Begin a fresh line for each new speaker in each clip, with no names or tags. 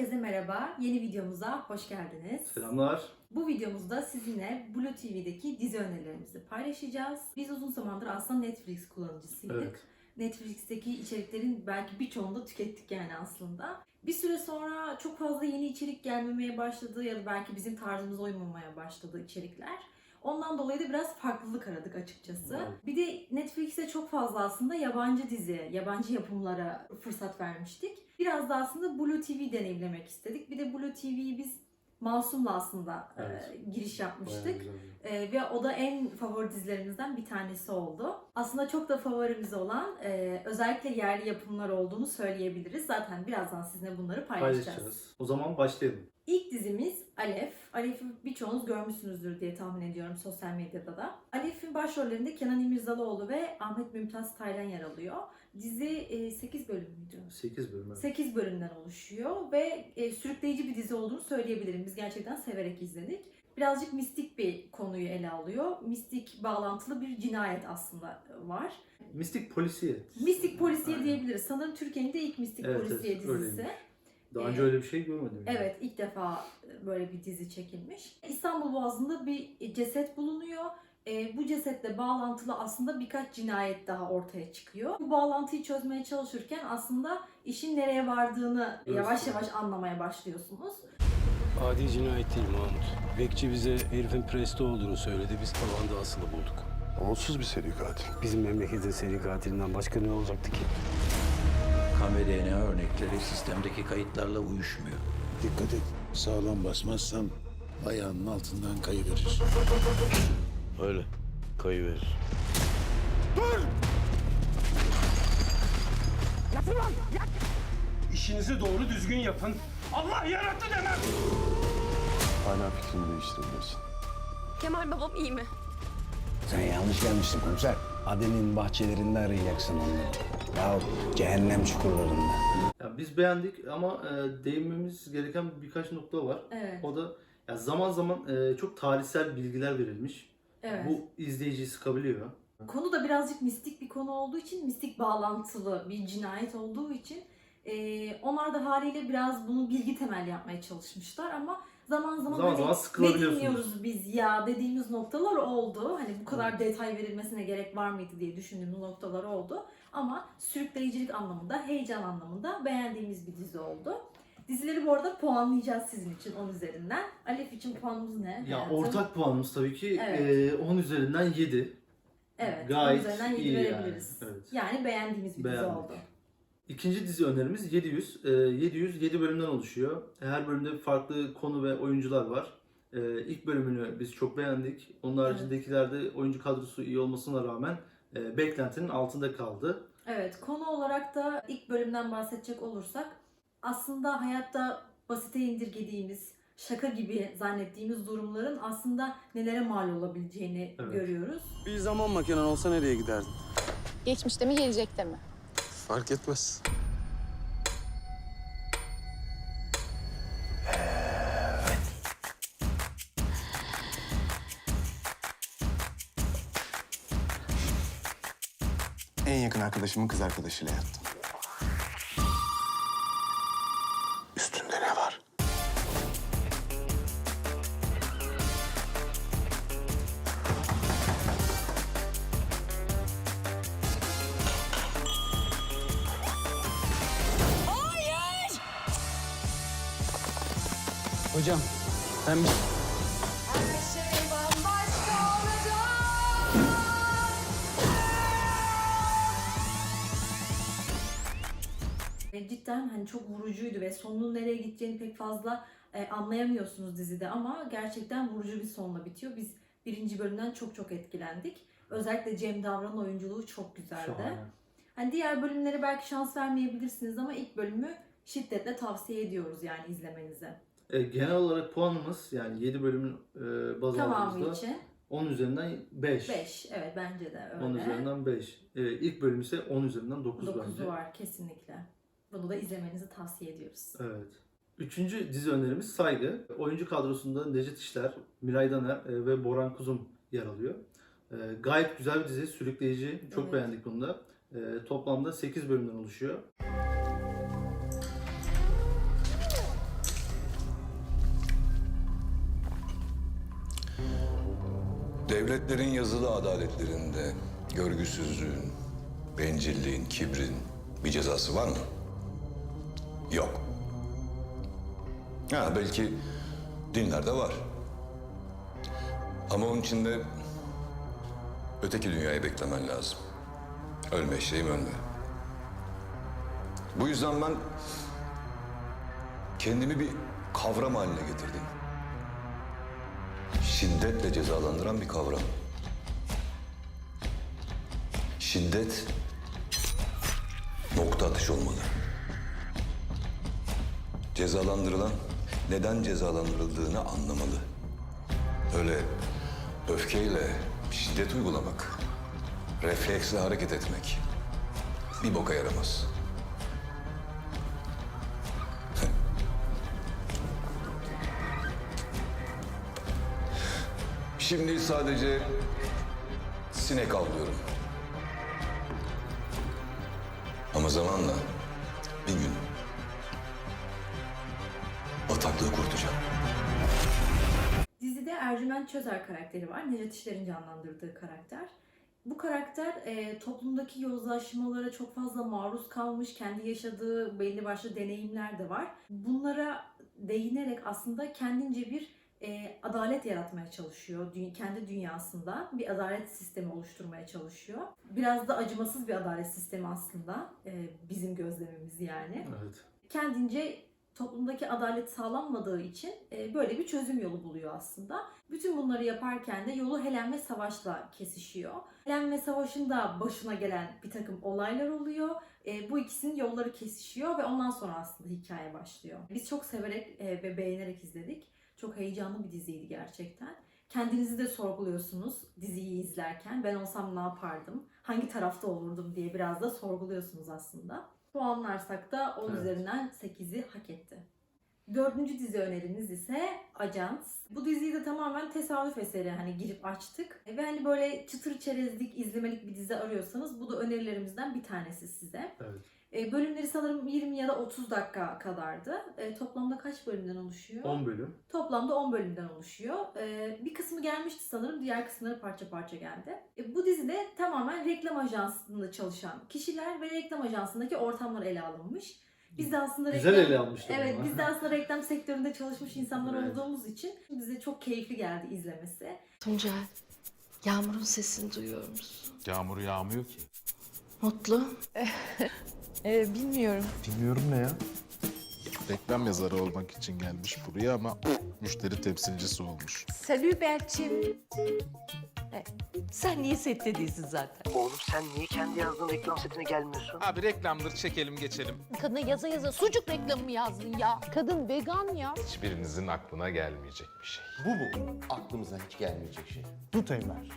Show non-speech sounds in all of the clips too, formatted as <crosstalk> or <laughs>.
Herkese merhaba. Yeni videomuza hoş geldiniz.
Selamlar.
Bu videomuzda sizinle Blue TV'deki dizi önerilerimizi paylaşacağız. Biz uzun zamandır aslında Netflix kullanıcısıydık.
Evet.
Netflix'teki içeriklerin belki birçoğunu da tükettik yani aslında. Bir süre sonra çok fazla yeni içerik gelmemeye başladı ya da belki bizim tarzımıza uymamaya başladı içerikler. Ondan dolayı da biraz farklılık aradık açıkçası.
Evet.
Bir de Netflix'e çok fazla aslında yabancı dizi, yabancı yapımlara fırsat vermiştik. Biraz da aslında Blue TV deneyimlemek istedik. Bir de Blue TV'yi biz Masum'la aslında e,
Evet.
giriş yapmıştık. Ee, ve o da en favori dizilerimizden bir tanesi oldu. Aslında çok da favorimiz olan e, özellikle yerli yapımlar olduğunu söyleyebiliriz. Zaten birazdan sizinle bunları paylaşacağız.
Paylaşacağız. O zaman başlayalım.
İlk dizimiz Alef. Alef'i birçoğunuz görmüşsünüzdür diye tahmin ediyorum sosyal medyada da. Alef'in başrollerinde Kenan İmirzalıoğlu ve Ahmet Mümtaz Taylan yer alıyor. Dizi e, 8 bölüm müydü?
8 bölüm. evet.
8 bölümden oluşuyor ve e, sürükleyici bir dizi olduğunu söyleyebilirim. Biz gerçekten severek izledik. Birazcık mistik bir konuyu ele alıyor. Mistik bağlantılı bir cinayet aslında var.
Mistik polisiye.
Mistik polisiye
Aynen.
diyebiliriz. Sanırım Türkiye'nin de ilk mistik
Evet,
polisiye
evet,
dizisi.
öyleymiş. Daha
Ee,
önce öyle bir şey görmedim. yani.
Evet, ilk defa böyle bir dizi çekilmiş. İstanbul Boğazı'nda bir ceset bulunuyor. E, bu cesetle bağlantılı aslında birkaç cinayet daha ortaya çıkıyor. Bu bağlantıyı çözmeye çalışırken aslında işin nereye vardığını
Evet.
yavaş yavaş anlamaya başlıyorsunuz.
Adi cinayet değil Mahmut. Bekçi bize herifin preste olduğunu söyledi. Biz tavanda asılı bulduk.
Umutsuz bir seri katil.
Bizim memleketin seri katilinden başka ne olacaktı ki?
Kan ve DNA örnekleri sistemdeki kayıtlarla uyuşmuyor.
Dikkat et. Sağlam basmazsan ayağının altından kayıverir.
Öyle. Kayıverir.
İşinizi doğru düzgün yapın. Allah yarattı demem.
Hala fikrini değiştirebilirsin.
Kemal babam iyi mi?
Sen yanlış gelmişsin komiser. Adenin bahçelerinde arayacaksın onları. Ya cehennem çukurlarında.
Ya biz beğendik ama e, değinmemiz gereken birkaç nokta var.
Evet.
O da ya zaman zaman e, çok tarihsel bilgiler verilmiş.
Evet.
Bu izleyiciyi sıkabiliyor.
Konu da birazcık mistik bir konu olduğu için, mistik bağlantılı bir cinayet olduğu için e, onlar da haliyle biraz bunu bilgi temelli yapmaya çalışmışlar ama zaman zaman,
Zaman
hani
zaman
ne
sıkılabiliyorsunuz.
dinliyoruz biz ya dediğimiz noktalar oldu. Hani bu kadar detay verilmesine gerek var mıydı diye düşündüğümüz noktalar oldu. Ama sürükleyicilik anlamında, heyecan anlamında beğendiğimiz bir dizi oldu. Dizileri bu arada puanlayacağız sizin için 10 üzerinden. Alef için puanımız ne?
Ya
hayatım?
ortak puanımız tabii ki
Evet.
e, 10 üzerinden 7.
Evet,
Gayet
10 üzerinden 7
iyi yani,
verebiliriz.
evet.
Yani beğendiğimiz bir dizi oldu.
İkinci dizi önerimiz 700. E, 700 7 bölümden oluşuyor. Her bölümde farklı konu ve oyuncular var. E, ilk bölümünü biz çok beğendik. Onun haricindekilerde oyuncu kadrosu iyi olmasına rağmen e, beklentinin altında kaldı.
Evet, konu olarak da ilk bölümden bahsedecek olursak aslında hayatta basite indirgediğimiz, şaka gibi zannettiğimiz durumların aslında nelere mal olabileceğini
Evet.
görüyoruz.
Bir zaman makinen olsa nereye giderdin?
Geçmişte mi gelecekte mi?
Fark etmez.
En yakın arkadaşımın kız arkadaşıyla yattım.
Hocam ben bir...
Cidden hani çok vurucuydu ve sonunun nereye gideceğini pek fazla e, anlayamıyorsunuz dizide ama gerçekten vurucu bir sonla bitiyor. Biz birinci bölümden çok çok etkilendik. Özellikle Cem Davran'ın oyunculuğu çok güzeldi.
Şahane.
Hani diğer bölümlere belki şans vermeyebilirsiniz ama ilk bölümü şiddetle tavsiye ediyoruz yani izlemenizi.
E, genel olarak puanımız yani 7 bölümün e, baz
Tamamı
aldığımızda
için
10 üzerinden 5.
5. Evet bence de öyle.
10 üzerinden 5. E, ilk bölüm ise 10 üzerinden 9
9'u
bence.
var kesinlikle. Bunu da izlemenizi tavsiye ediyoruz.
Evet. Üçüncü dizi önerimiz Saygı. Oyuncu kadrosunda Necdet İşler, Miray Daner e, ve Boran Kuzum yer alıyor. E, gayet güzel bir dizi, sürükleyici. Çok
Evet.
beğendik bunu da. E, toplamda 8 bölümden oluşuyor.
Devletlerin yazılı adaletlerinde görgüsüzlüğün, bencilliğin, kibrin bir cezası var mı? Yok. Ha belki dinlerde var. Ama onun için de öteki dünyayı beklemen lazım. Ölme eşeğim ölme. Bu yüzden ben kendimi bir kavram haline getirdim. Şiddetle cezalandıran bir kavram. Şiddet nokta atış olmalı. Cezalandırılan neden cezalandırıldığını anlamalı. Öyle öfkeyle şiddet uygulamak, refleksle hareket etmek bir boka yaramaz. Şimdi sadece sinek avlıyorum. Ama zamanla bir gün bataklığı kurtacağım.
Dizide Ercüment Çözer karakteri var. Necdet İşler'in canlandırdığı karakter. Bu karakter e, toplumdaki yozlaşmalara çok fazla maruz kalmış, kendi yaşadığı belli başlı deneyimler de var. Bunlara değinerek aslında kendince bir e, adalet yaratmaya çalışıyor. Dü- kendi dünyasında bir adalet sistemi oluşturmaya çalışıyor. Biraz da acımasız bir adalet sistemi aslında e, bizim gözlemimiz yani
Evet.
kendince toplumdaki adalet sağlanmadığı için e, böyle bir çözüm yolu buluyor aslında. Bütün bunları yaparken de yolu Helen ve Savaş'la kesişiyor. Helen ve Savaş'ın da başına gelen bir takım olaylar oluyor. E, bu ikisinin yolları kesişiyor ve ondan sonra aslında hikaye başlıyor. Biz çok severek e, ve beğenerek izledik. Çok heyecanlı bir diziydi gerçekten. Kendinizi de sorguluyorsunuz diziyi izlerken. Ben olsam ne yapardım? Hangi tarafta olurdum diye biraz da sorguluyorsunuz aslında. Puanlarsak da 10
Evet.
üzerinden 8'i hak etti. Dördüncü dizi önerimiz ise Ajans. Bu diziyi de tamamen tesadüf eseri hani girip açtık. Ve hani böyle çıtır çerezlik, izlemelik bir dizi arıyorsanız bu da önerilerimizden bir tanesi size.
Evet.
E, bölümleri sanırım 20 ya da 30 dakika kadardı. E, toplamda kaç bölümden oluşuyor?
10 bölüm.
Toplamda 10 bölümden oluşuyor. Ee, bir kısmı gelmişti sanırım, diğer kısımları parça parça geldi. E, bu dizide tamamen reklam ajansında çalışan kişiler ve reklam ajansındaki ortamlar ele alınmış. Biz de aslında
Güzel
reklam,
ele almışlar
Evet,
ama.
biz de aslında reklam sektöründe çalışmış insanlar
Evet.
olduğumuz için bize çok keyifli geldi izlemesi.
Tuncel, Yağmur'un sesini duyuyor musun?
Yağmur yağmıyor ki.
Mutlu. <laughs>
bilmiyorum.
Bilmiyorum ne ya? Reklam yazarı olmak için gelmiş buraya ama müşteri temsilcisi olmuş.
Salü Berçin. Sen niye sette değilsin zaten?
Oğlum sen niye kendi yazdığın reklam setine gelmiyorsun?
Abi reklamdır çekelim geçelim.
Kadına yaza yaza sucuk reklamı mı yazdın ya? Kadın vegan ya.
Hiçbirinizin aklına gelmeyecek bir şey.
Bu mu? Aklımıza hiç gelmeyecek şey.
Dut Ömer.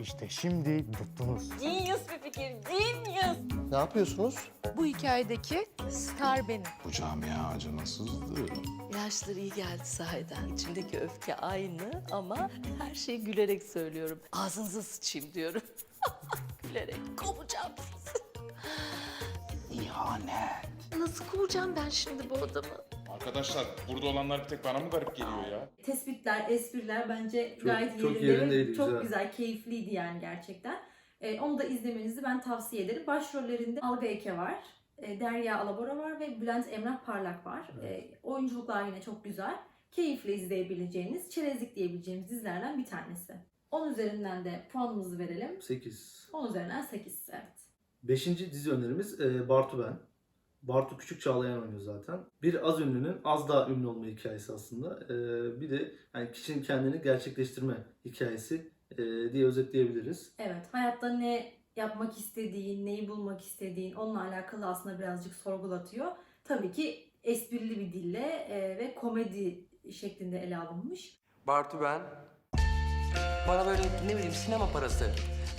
İşte şimdi tuttunuz.
Genius bir fikir, genius.
Ne yapıyorsunuz?
Bu hikayedeki star benim.
Bu camia acımasızdı.
İlaçları iyi geldi sahiden. İçimdeki öfke aynı ama her şeyi gülerek söylüyorum. Ağzınıza sıçayım diyorum. <laughs> gülerek kovacağım sizi.
İhanet.
Nasıl kovacağım ben şimdi bu adamı?
Arkadaşlar burada olanlar bir tek bana mı garip geliyor ya?
Tespitler, espriler bence
Çok-
gayet
çok
yerinde ve
yerindeydi,
çok
güzel.
güzel, keyifliydi yani gerçekten. Ee, onu da izlemenizi ben tavsiye ederim. Başrollerinde Alga Eke var, e, Derya Alabora var ve Bülent Emrah Parlak var. E, oyunculuklar yine çok güzel. Keyifle izleyebileceğiniz, çerezlik diyebileceğimiz dizilerden bir tanesi. 10 üzerinden de puanımızı verelim.
8.
10 üzerinden 8 evet.
Beşinci dizi önerimiz e, Bartu Ben. Bartu Küçük Çağlayan oynuyor zaten. Bir az ünlünün az daha ünlü olma hikayesi aslında. E, bir de yani kişinin kendini gerçekleştirme hikayesi e, diye özetleyebiliriz.
Evet, hayatta ne yapmak istediğin, neyi bulmak istediğin onunla alakalı aslında birazcık sorgulatıyor. Tabii ki esprili bir dille e, ve komedi şeklinde ele alınmış.
Bartu ben. Bana böyle ne bileyim sinema parası,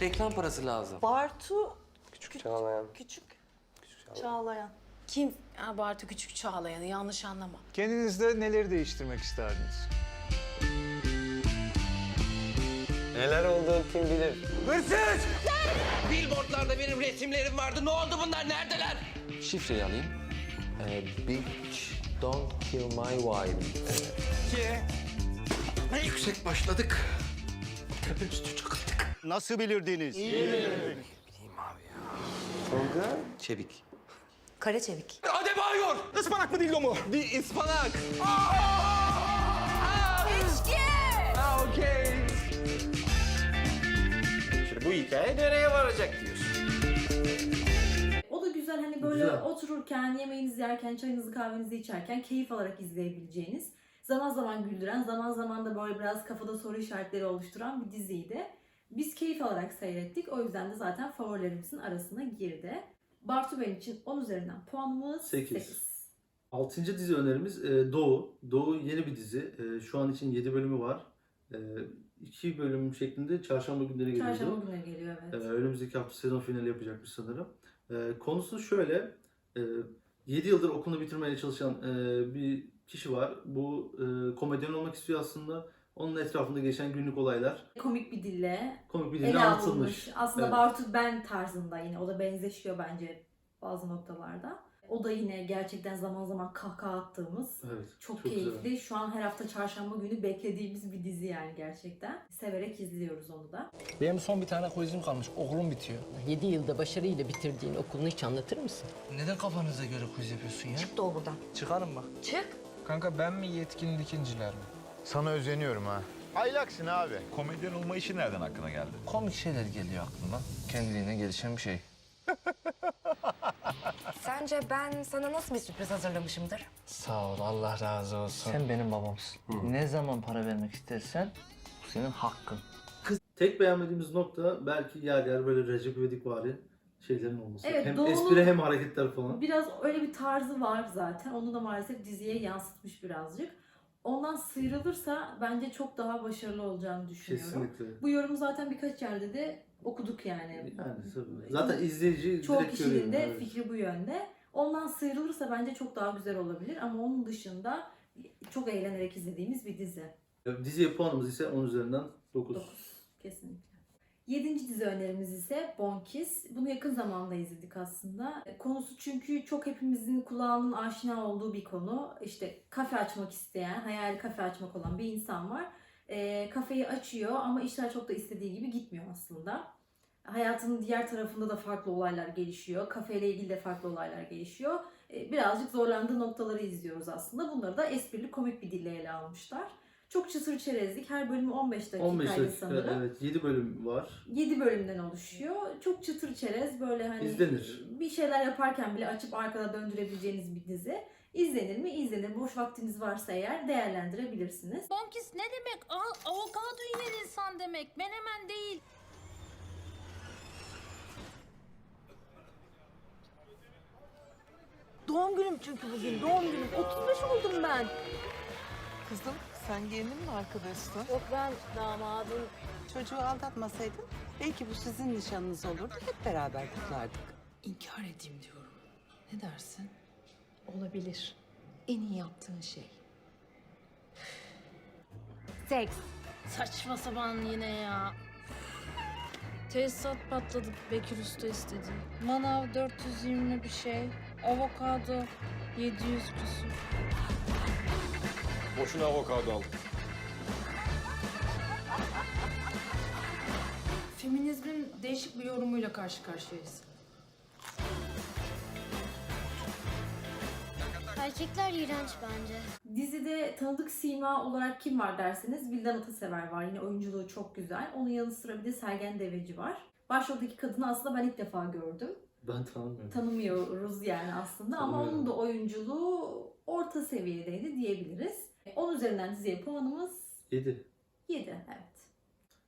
reklam parası lazım.
Bartu
Küçük çağlayan.
Küçük Çağlayan. Kim? Ha, Bartu Küçük Çağlayan'ı yanlış anlama.
Kendinizde neleri değiştirmek isterdiniz?
Neler olduğunu kim bilir?
Billboardlarda benim resimlerim vardı. Ne oldu bunlar? Neredeler?
Şifreyi alayım. Ee, bitch, don't kill my wife.
Yüksek başladık.
Nasıl bilirdiniz?
Tolga Çevik.
Kara çevik.
Adebayor! Ispanak mı dildo mu? Di ıspanak.
İçki!
Ha okey. Şimdi bu hikaye nereye varacak diyorsun?
O da güzel hani böyle
Güzel.
otururken, yemeğinizi yerken, çayınızı kahvenizi içerken keyif alarak izleyebileceğiniz, zaman zaman güldüren, zaman zaman da böyle biraz kafada soru işaretleri oluşturan bir diziydi. Biz keyif alarak seyrettik. O yüzden de zaten favorilerimizin arasına girdi. Bartu Bey için 10 üzerinden puanımız
Sekiz.
8.
Altıncı dizi önerimiz e, Doğu. Doğu yeni bir dizi. E, şu an için 7 bölümü var. E, iki bölüm şeklinde çarşamba günleri geliyordu.
Çarşamba günü geliyor evet.
önümüzdeki hafta sezon finali yapacakmış sanırım. Konusu şöyle. E, 7 yıldır okulunu bitirmeye çalışan e, bir kişi var. Bu e, komedyen olmak istiyor aslında. Onun etrafında geçen günlük olaylar
Komik bir dille
komik bir dille
ele
anlatılmış.
alınmış. Aslında
Evet.
Bartu Ben tarzında yine. O da benzeşiyor bence bazı noktalarda. O da yine gerçekten zaman zaman kahkaha attığımız
Evet.
Çok,
güzel.
keyifli. Şu an her hafta çarşamba günü beklediğimiz bir dizi yani gerçekten. Severek izliyoruz onu da.
Benim son bir tane quizim kalmış. Okulum bitiyor.
7 yılda başarıyla bitirdiğin okulunu hiç anlatır mısın?
Neden kafanıza göre quiz yapıyorsun ya?
Çık doğu buradan.
Çıkarım bak.
Çık.
Kanka ben mi yetkin dikinciler mi?
Sana özeniyorum ha. Aylaksın abi.
Komedyen olma işi nereden aklına geldi?
Komik şeyler geliyor aklıma. Kendiliğine gelişen bir şey. <laughs>
Sence ben sana nasıl bir sürpriz hazırlamışımdır?
Sağ ol, Allah razı olsun. Sen benim babamsın. Ne zaman para vermek istersen bu senin hakkın.
Tek beğenmediğimiz nokta belki yer yer böyle Recep İvedik vari şeylerin olması.
Evet,
hem
Doğu'nun-
espri hem hareketler falan.
Biraz öyle bir tarzı var zaten. Onu da maalesef diziye yansıtmış birazcık. Ondan sıyrılırsa bence çok daha başarılı olacağını düşünüyorum.
Kesinlikle.
Bu yorumu zaten birkaç yerde de okuduk yani.
Yani. Zaten izleyici
Çoğu kişinin de
evet.
fikri bu yönde. Ondan sıyrılırsa bence çok daha güzel olabilir ama onun dışında çok eğlenerek izlediğimiz bir dizi.
Diziye puanımız ise 10 üzerinden 9.
9. Kesinlikle. Yedinci dizi önerimiz ise Bonkis. Bunu yakın zamanda izledik aslında. Konusu çünkü çok hepimizin kulağının aşina olduğu bir konu. İşte kafe açmak isteyen, hayali kafe açmak olan bir insan var. E, kafeyi açıyor ama işler çok da istediği gibi gitmiyor aslında. Hayatının diğer tarafında da farklı olaylar gelişiyor. Kafeyle ilgili de farklı olaylar gelişiyor. E, birazcık zorlandığı noktaları izliyoruz aslında. Bunları da esprili komik bir dille ele almışlar. Çok çıtır çerezlik. Her bölümü 15 dakikaydı
15 dakika
sanırım.
evet 7 bölüm var.
7 bölümden oluşuyor. Çok çıtır çerez böyle hani
İzlenir.
bir şeyler yaparken bile açıp arkada döndürebileceğiniz bir dizi. İzlenir mi? İzlenir. Boş vaktiniz varsa eğer değerlendirebilirsiniz.
Bonkis ne demek? Al, avokado yiyen insan demek. Menemen değil.
Doğum günüm çünkü bugün. Doğum günüm. 35 oldum ben.
Kızım sen gelinin mi arkadaşsın?
Yok ben damadım.
Çocuğu aldatmasaydın belki bu sizin nişanınız olurdu. Hep beraber kutlardık. İnkar edeyim diyorum. Ne dersin?
Olabilir. En iyi yaptığın şey.
Seks. Saçma sapan yine ya. Tesisat patladı Bekir Usta istedi. Manav 420 bir şey. Avokado 700 küsür.
Boşuna avokado aldım.
Feminizmin değişik bir yorumuyla karşı karşıyayız.
Erkekler iğrenç bence.
Dizide tanıdık sima olarak kim var derseniz Vildan Atasever var. Yine oyunculuğu çok güzel. Onun yanı sıra bir de Sergen Deveci var. Başroldeki kadını aslında ben ilk defa gördüm.
Ben tanımıyorum.
Tanımıyoruz yani aslında ama onun da oyunculuğu orta seviyedeydi diyebiliriz. 10 üzerinden diziye puanımız
7.
7. Evet.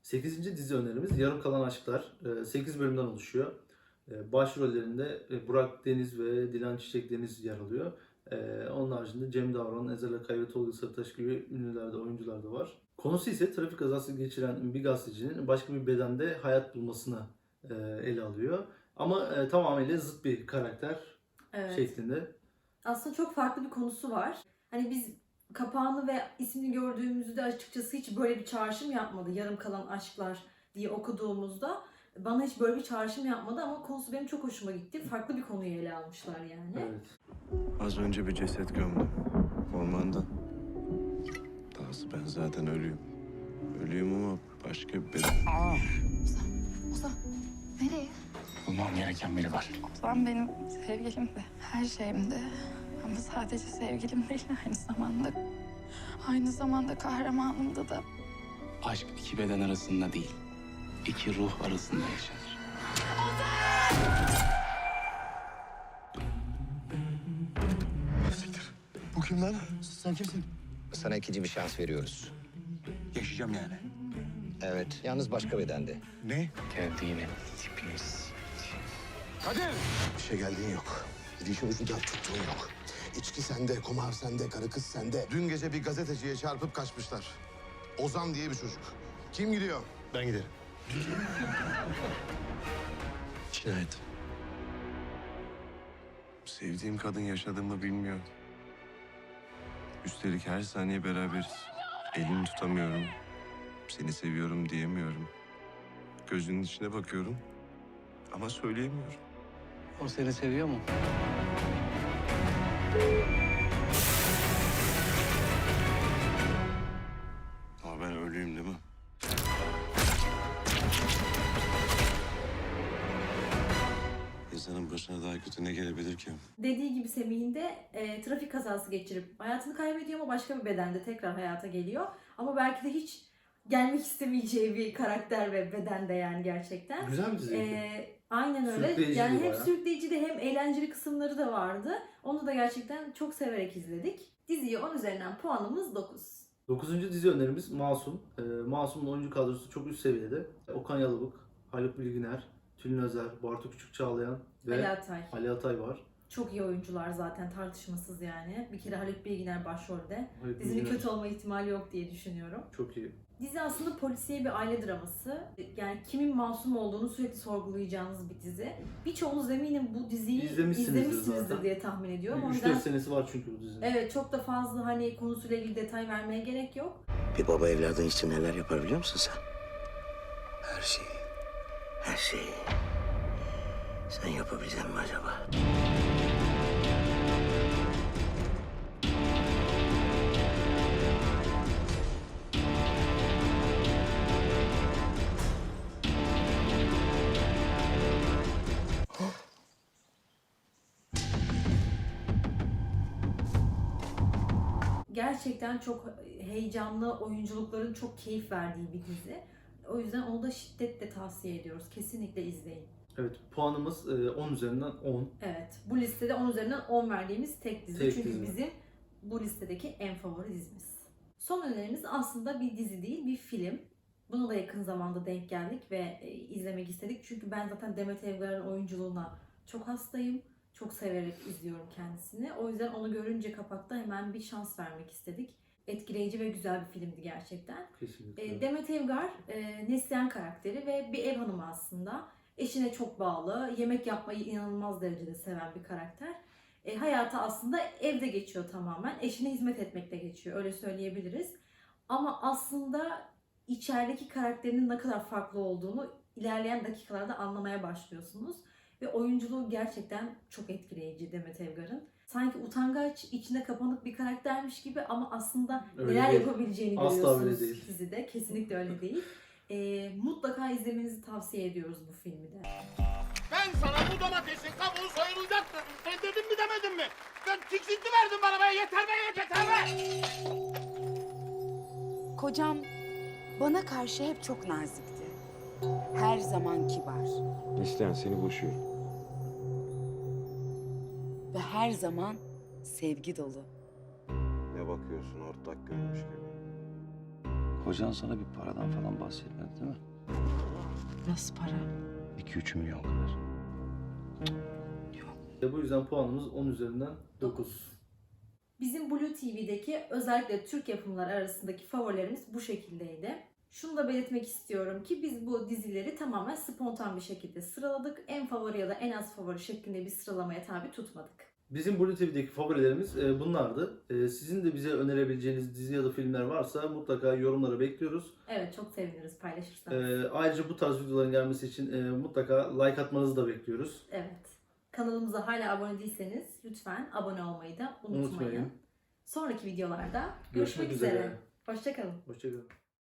8. dizi önerimiz Yarım Kalan Aşklar. 8 bölümden oluşuyor. Ee, Başrollerinde e, Burak Deniz ve Dilan Çiçek Deniz yer alıyor. Onun haricinde Cem Davran, Ezel Akay ve Tolga Sarıtaş gibi ünlüler de oyuncular da var. Konusu ise trafik kazası geçiren bir gazetecinin başka bir bedende hayat bulmasını e, ele alıyor. Ama e, tamamıyla zıt bir karakter
Evet.
şeklinde.
Aslında çok farklı bir konusu var. Hani biz kapağını ve ismini gördüğümüzde açıkçası hiç böyle bir çağrışım yapmadı. Yarım kalan aşklar diye okuduğumuzda bana hiç böyle bir çağrışım yapmadı ama konusu benim çok hoşuma gitti. Farklı bir konuyu ele almışlar yani.
Evet.
Az önce bir ceset gömdüm. Ormanda. Dahası ben zaten ölüyüm. Ölüyüm ama başka bir beden.
Ozan nereye?
Bulmam gereken biri var.
Ozan benim sevgilim de her şeyim de. Ama sadece sevgilim değil aynı zamanda. Aynı zamanda kahramanımda da.
Aşk iki beden arasında değil, iki ruh arasında yaşanır.
Bu kim lan? Sen kimsin? Sana ikinci bir şans veriyoruz.
Yaşayacağım yani.
Evet. Yalnız başka bedende.
Ne? Geldiğine tipiniz.
İşe geldiğin yok. Dişi ucundan tuttuğun yok. İçki sende, kumar sende, karı kız sende. Dün gece bir gazeteciye çarpıp kaçmışlar. Ozan diye bir çocuk. Kim gidiyor? Ben giderim.
Cinayet. Sevdiğim kadın yaşadığımı bilmiyor. Üstelik her saniye beraberiz. Elini tutamıyorum. Seni seviyorum diyemiyorum. Gözünün içine bakıyorum. Ama söyleyemiyorum.
O seni seviyor mu?
Ama ben ölüyüm değil mi? İnsanın başına daha kötü ne gelebilir ki?
Dediği gibi Semih'in de e, trafik kazası geçirip hayatını kaybediyor ama başka bir bedende tekrar hayata geliyor. Ama belki de hiç gelmek istemeyeceği bir karakter ve bedende yani gerçekten.
Güzel bir diziydi.
Ee, aynen öyle.
Sürükleyiciydi
Yani hem
bayağı.
sürükleyiciydi hem eğlenceli kısımları da vardı. Onu da gerçekten çok severek izledik. Diziye 10 üzerinden puanımız 9.
Dokuzuncu dizi önerimiz Masum. Ee, Masum'un oyuncu kadrosu çok üst seviyede. Okan Yalıbık, Haluk Bilginer, Tülin Özer, Bartu Küçük Çağlayan ve
Ali Atay.
Ali Atay var.
Çok iyi oyuncular zaten tartışmasız yani. Bir kere Haluk Bilginer başrolde.
Haluk
Dizinin
Bilginer
kötü olma ihtimali yok diye düşünüyorum.
Çok iyi.
Dizi aslında polisiye bir aile draması. Yani kimin masum olduğunu sürekli sorgulayacağınız bir dizi. Birçoğunuz eminim bu diziyi
İzlemişsinizdir
izlemişsinizdir
zaten.
diye tahmin ediyorum. O
3-4
yüzden
senesi var çünkü bu dizinin.
evet çok da fazla hani konusuyla ilgili detay vermeye gerek yok.
Bir baba evladın için neler yapar biliyor musun sen? Her şeyi. Her şeyi. Sen yapabilecek mi acaba?
Gerçekten çok heyecanlı oyunculukların çok keyif verdiği bir dizi. O yüzden onu da şiddetle tavsiye ediyoruz. Kesinlikle izleyin.
Evet puanımız e, 10 üzerinden 10.
Evet. Bu listede 10 üzerinden 10 verdiğimiz tek dizi.
Tek
Çünkü
dizi.
bizim bu listedeki en favori dizimiz. Son önerimiz aslında bir dizi değil, bir film. Buna da yakın zamanda denk geldik ve e, izlemek istedik. Çünkü ben zaten Demet Evgar'ın oyunculuğuna çok hastayım. Çok severek izliyorum kendisini. O yüzden onu görünce kapakta hemen bir şans vermek istedik. Etkileyici ve güzel bir filmdi gerçekten.
Kesinlikle.
E, Demet Evgar e, Neslihan karakteri ve bir ev hanımı aslında. Eşine çok bağlı, yemek yapmayı inanılmaz derecede seven bir karakter. E, hayatı aslında evde geçiyor tamamen. Eşine hizmet etmekle geçiyor, öyle söyleyebiliriz. Ama aslında içerideki karakterinin ne kadar farklı olduğunu ilerleyen dakikalarda anlamaya başlıyorsunuz. Ve oyunculuğu gerçekten çok etkileyici Demet Evgar'ın. Sanki utangaç, içine kapanık bir karaktermiş gibi ama aslında
Öyle
neler
değil.
yapabileceğini
Asla
görüyorsunuz
öyle değil.
dizide. Kesinlikle öyle değil. E, mutlaka izlemenizi tavsiye ediyoruz bu filmi de.
Ben sana bu domatesin kabuğu soyulacak dedim. Sen dedin mi demedin mi? Ben tiksinti verdim bana be. Yeter be yeter be.
Kocam bana karşı hep çok nazikti. Her zaman kibar
Neslihan seni boşuyorum.
ve her zaman sevgi dolu.
Ne bakıyorsun ortak görmüş gibi.
Kocan sana bir paradan falan bahsetmedi değil mi?
Nasıl para?
2-3 milyon kadar.
E, bu yüzden puanımız 10 üzerinden 9.
Bizim Blue TV'deki özellikle Türk yapımlar arasındaki favorilerimiz bu şekildeydi. Şunu da belirtmek istiyorum ki biz bu dizileri tamamen spontan bir şekilde sıraladık. En favori ya da en az favori şeklinde bir sıralamaya tabi tutmadık.
Bizim Blue TV'deki favorilerimiz e, bunlardı. E, sizin de bize önerebileceğiniz dizi ya da filmler varsa mutlaka yorumlara bekliyoruz.
Evet çok seviniriz paylaşırsanız.
E, ayrıca bu tarz videoların gelmesi için e, mutlaka like atmanızı da bekliyoruz.
Evet. Kanalımıza hala abone değilseniz lütfen abone olmayı da unutmayın.
Unutmayın.
Sonraki videolarda
Görüşmek
görüşmek, üzere.
üzere.
Hoşçakalın.
Hoşçakalın.